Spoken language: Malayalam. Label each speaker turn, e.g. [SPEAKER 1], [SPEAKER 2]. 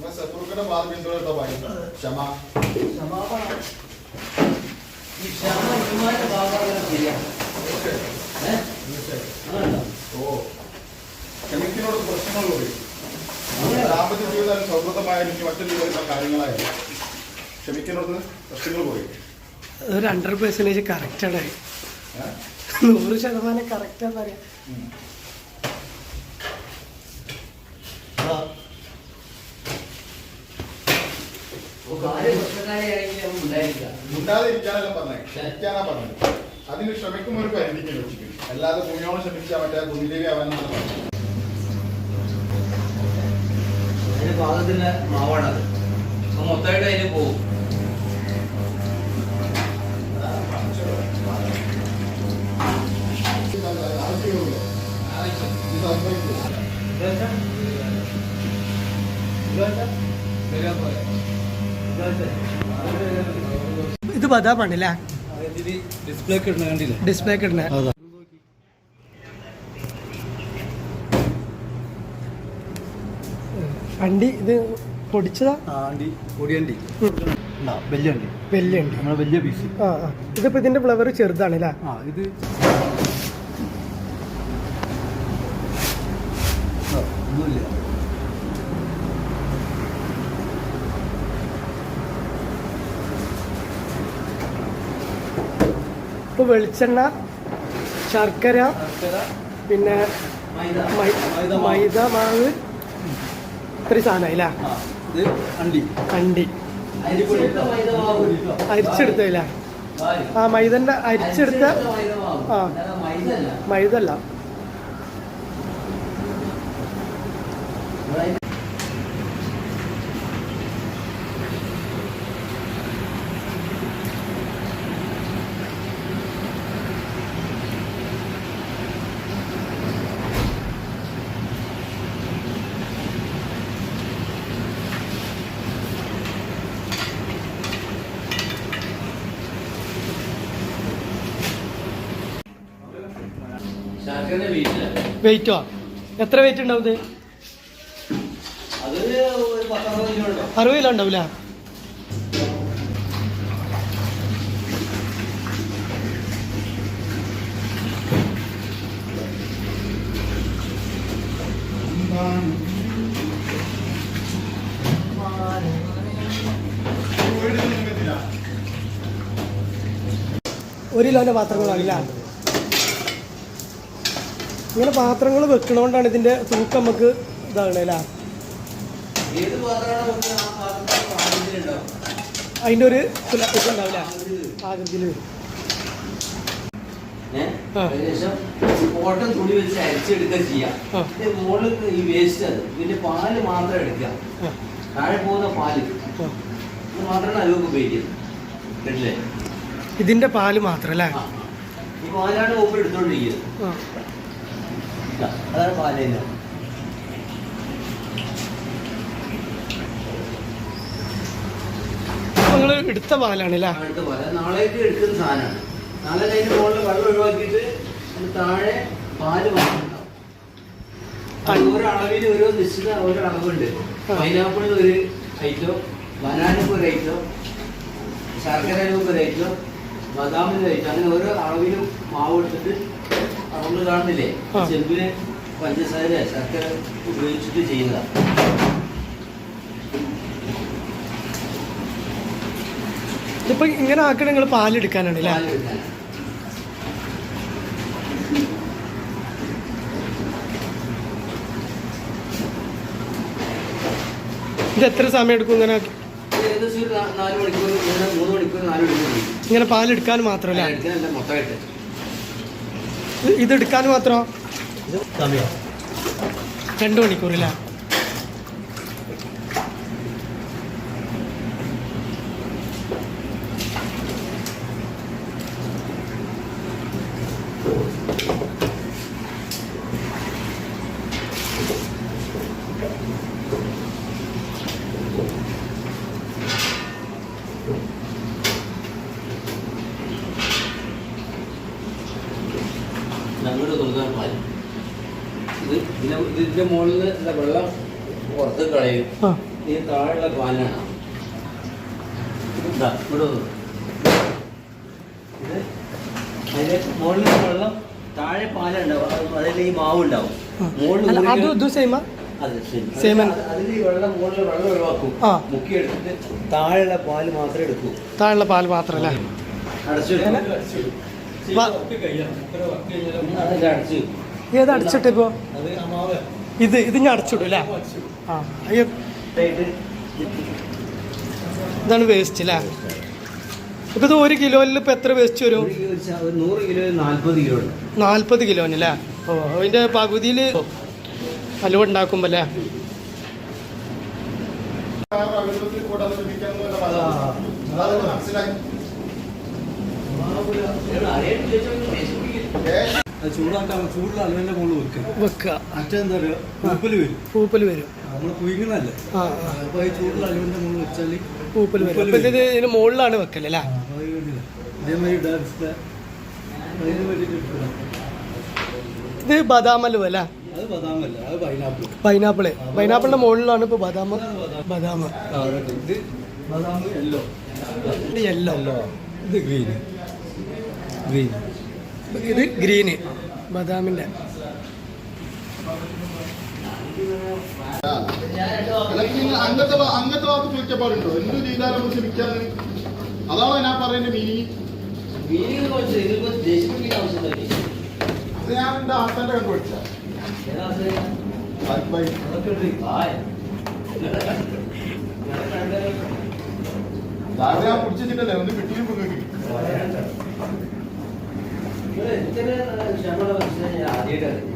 [SPEAKER 1] നിങ്ങൾ ശത്രുക്കളുടെ ഭാഗം പിന്തുടരുന്ന പറയും ക്ഷമ
[SPEAKER 2] ക്ഷമാപണം. ഈ ക്ഷമ ഇമാന്റെ ഭാഗമാണ് ശരിയാണ് ഏ? അങ്ങനെയുണ്ടോ?
[SPEAKER 1] ഓ ക്ഷമിക്കുന്നോട് പ്രശ്നങ്ങൾ പറയും ദാമ്പത്യ ജീവിതം സൗഹൃദമായാലും ഇനി മറ്റൊരു വരുന്ന കാര്യങ്ങളായാലും ക്ഷമിക്കുന്നോട് പ്രശ്നങ്ങൾ പറയും
[SPEAKER 3] ഒരു ഹൺഡ്രഡ് പെർസെന്റേജ് കറക്റ്റാണ് നൂറ് ശതമാനം കറക്റ്റാന്ന് പറയാം
[SPEAKER 2] ഉണ്ടായിരിക്കുക
[SPEAKER 1] മിണ്ടാതെ ഇരിക്കാനല്ല പറഞ്ഞത് ക്ഷമിക്കാനാ പറഞ്ഞത്. അതിന് ശ്രമിക്കുമ്പോ ഒരു പരിധിക്ക് വെച്ചിരിക്കും അല്ലാതെ ഭൂമിയോട് ശ്രമിച്ചാൽ മറ്റേ ഭൂമിദേവി ആവാനാണ് പറഞ്ഞത്.
[SPEAKER 2] അതിന് മാവാണത്. അപ്പൊ മൊത്തമായിട്ട് അതിന് പോകും
[SPEAKER 4] വലിയ
[SPEAKER 3] പണില്ലേ
[SPEAKER 4] നമ്മളെ കിട്ടണ
[SPEAKER 3] വണ്ടി ഇത് ഇതിപ്പോ ഇതിന്റെ ഫ്ലവർ ചെറുതാണല്ലേ?
[SPEAKER 4] ആ ഇത് ഒന്നുമില്ല.
[SPEAKER 3] ഇപ്പൊ വെളിച്ചെണ്ണ ശർക്കര പിന്നെ
[SPEAKER 2] മൈദ
[SPEAKER 4] മാവ്.
[SPEAKER 3] ഇത്രയും സാധനമായില്ല
[SPEAKER 2] കണ്ടി
[SPEAKER 3] അരിച്ചെടുത്തില്ല ആ മൈദന്റെ അരിച്ചെടുത്ത. ആ. മൈദല്ല വെയിറ്റോ എത്ര വെയിറ്റ് ഉണ്ടാവും ഇത്? അറുപത് കിലോ ഉണ്ടാവില്ല ഒരു കിലോന്റെ പാത്രങ്ങളാണില്ല ഇങ്ങനെ പാത്രങ്ങൾ വെക്കണോണ്ടാണ് ഇതിന്റെ തൂക്കം നമുക്ക് ഇതാകണേ അല്ലേ? അതിന്റെ ഒരു. ആകൃതിയിൽ വരും.
[SPEAKER 2] കോട്ടൺ തുണി വെച്ച് അരിച്ചെടുക്കുക ചെയ്യാം. ഇതിന്റെ മുകളിൽ ഈ വേസ്റ്റ് അത്. ഇതിന്റെ പാൽ മാത്രം എടുക്കുക. താഴെ പോകുന്ന പാൽ. മാത്രമാണ് അലുവൊക്കെ ഉപയോഗിക്കുന്നത് കേട്ടില്ലേ?
[SPEAKER 3] ഇതിന്റെ പാൽ മാത്രം അല്ലേ?
[SPEAKER 2] ഈ പാലാണ് ഒപ്പം എടുത്തോണ്ടിരിക്കുന്നത്. ഇതാ, അതാണ് തന്നെ
[SPEAKER 3] എടുത്ത പാലാണ് അല്ലേ
[SPEAKER 2] അടുത്ത പാൽ. നാളേക്ക് എടുക്കുന്ന സാധനമാണ്. നാളെ അതിന്റെ മുകളിൽ വെള്ളം ഒഴിവാക്കിയിട്ട് അതിന് താഴെ പാൽ ഉണ്ടാവും അത് ഓരോ അളവിൽ ഓരോ നിശ്ചിത ഓരോ അളവുണ്ട്. പൈനാപ്പിളിന് ഒരു ഐറ്റം ബനാനക്ക് ഒരു ഐറ്റം ശർക്കരക്ക് ഒരു ഐറ്റം ബദാമിന് ഒരു ഐറ്റം. അങ്ങനെ ഓരോ അളവിലും മാവ് എടുത്തിട്ട് നമ്മൾ കാണുന്നില്ലേ. ചെമ്പിന് പഞ്ചസാര ശർക്കര ഉപയോഗിച്ചിട്ട് ചെയ്യുന്നതാണ്
[SPEAKER 3] ഇപ്പൊ ഇങ്ങനെ ആക്കണ നിങ്ങൾ പാലെടുക്കാനാണ് അല്ലേ. ഇത് എത്ര സമയം എടുക്കും ഇങ്ങനെ ആക്കി-. ഇങ്ങനെ പാലെടുക്കാൻ മാത്രമല്ല
[SPEAKER 2] മൊത്തമായിട്ട്
[SPEAKER 3] ഇത് എടുക്കാൻ മാത്രം? രണ്ടു മണിക്കൂർ മണിക്കൂറില്ല
[SPEAKER 2] ഞങ്ങളുടെ തുറക്കാൻ പാൽ ഇത് ഇതിനെ ഇതിന്റെ മുകളിൽ വെള്ളം പുറത്ത് കളയും. ഈ താഴെയുള്ള പാലാണ്. ഇതാ ഇവിടെ. ഇത് അതിന്റെ മുകളിൽ വെള്ളം താഴെ പാലുണ്ടാവും. അതിൽ ഈ മാവ് ഉണ്ടാവും. മുകളിൽ താഴെയുള്ള പാൽ മാത്രമേ എടുക്കൂ.
[SPEAKER 3] താഴെയുള്ള പാൽ മാത്രം അല്ലേ
[SPEAKER 2] അടച്ചു
[SPEAKER 3] വ-
[SPEAKER 2] അടച്ചു
[SPEAKER 3] ഏത് അടച്ചിട്ട് ഇപ്പോ
[SPEAKER 4] അത് അമാവ
[SPEAKER 3] ഇത് ഇത് ഞാൻ അടച്ചിടും അല്ലേ ആ ഇതാണ് വേസ്റ്റ് അല്ലേ ഇപ്പൊ ഇത് ഒരു കിലോയിൽ ഇപ്പൊ എത്ര വേസ്റ്റ് വരും
[SPEAKER 2] നൂറ് കിലോ നാൽപ്പത് കിലോ ഉണ്ട്
[SPEAKER 3] നാൽപ്പത് കിലോന് അല്ലേ ഓ അതിന്റെ പകുതിയിൽ അലുവ ഉണ്ടാക്കുമ്പോ അല്ലേ
[SPEAKER 1] മനസ്സിലാക്കി
[SPEAKER 4] ചൂടാക്കാൻ ചൂടുള്ള അലുവന്റെ മുകളിൽ വെക്കുക
[SPEAKER 3] വെക്കുക.
[SPEAKER 4] മറ്റെന്താ പറയുക? പൂപ്പൽ വരും.
[SPEAKER 3] പൂപ്പൽ വരും.
[SPEAKER 4] നമ്മൾ ഈ അലുവന്റെ മുകളിൽ വെച്ചാൽ
[SPEAKER 3] പൂപ്പൽ വരും. അപ്പം ഇത് ഇതിന് മുകളിലാണ് വെക്കലല്ലേ
[SPEAKER 4] ബദാമല്ലോ അല്ല.
[SPEAKER 3] ഇത് ബദാം അല്ലേ?
[SPEAKER 4] പൈനാപ്പിൾ
[SPEAKER 3] പൈനാപ്പിളിന്റെ മുകളിലാണ് ഇപ്പൊ ബദാം. ബദാം.
[SPEAKER 4] യെല്ലോ.
[SPEAKER 3] യെല്ലോ.
[SPEAKER 4] ഇത് ഗ്രീൻ. ഗ്രീൻ
[SPEAKER 3] ഇത് ഗ്രീന്
[SPEAKER 1] ബദാമിന്റെ അങ്ങനത്തെ അങ്ങനത്തെ വാക്ക് ചോദിക്കാൻ പാടുണ്ടോ? എന്ത് ചെയ്താലും ക്ഷമിക്കാൻ അതാണോ ഞാൻ പറയുന്ന മീനിങ് ഞാൻ എന്റെ ആൾക്കാരുടെ
[SPEAKER 2] ഉണ്ട്. ആയ.
[SPEAKER 1] ഞാൻ പിടിച്ചിട്ടില്ലല്ലേ ഒന്ന് കിട്ടിയും
[SPEAKER 2] ആദ്യമായിട്ടാണ്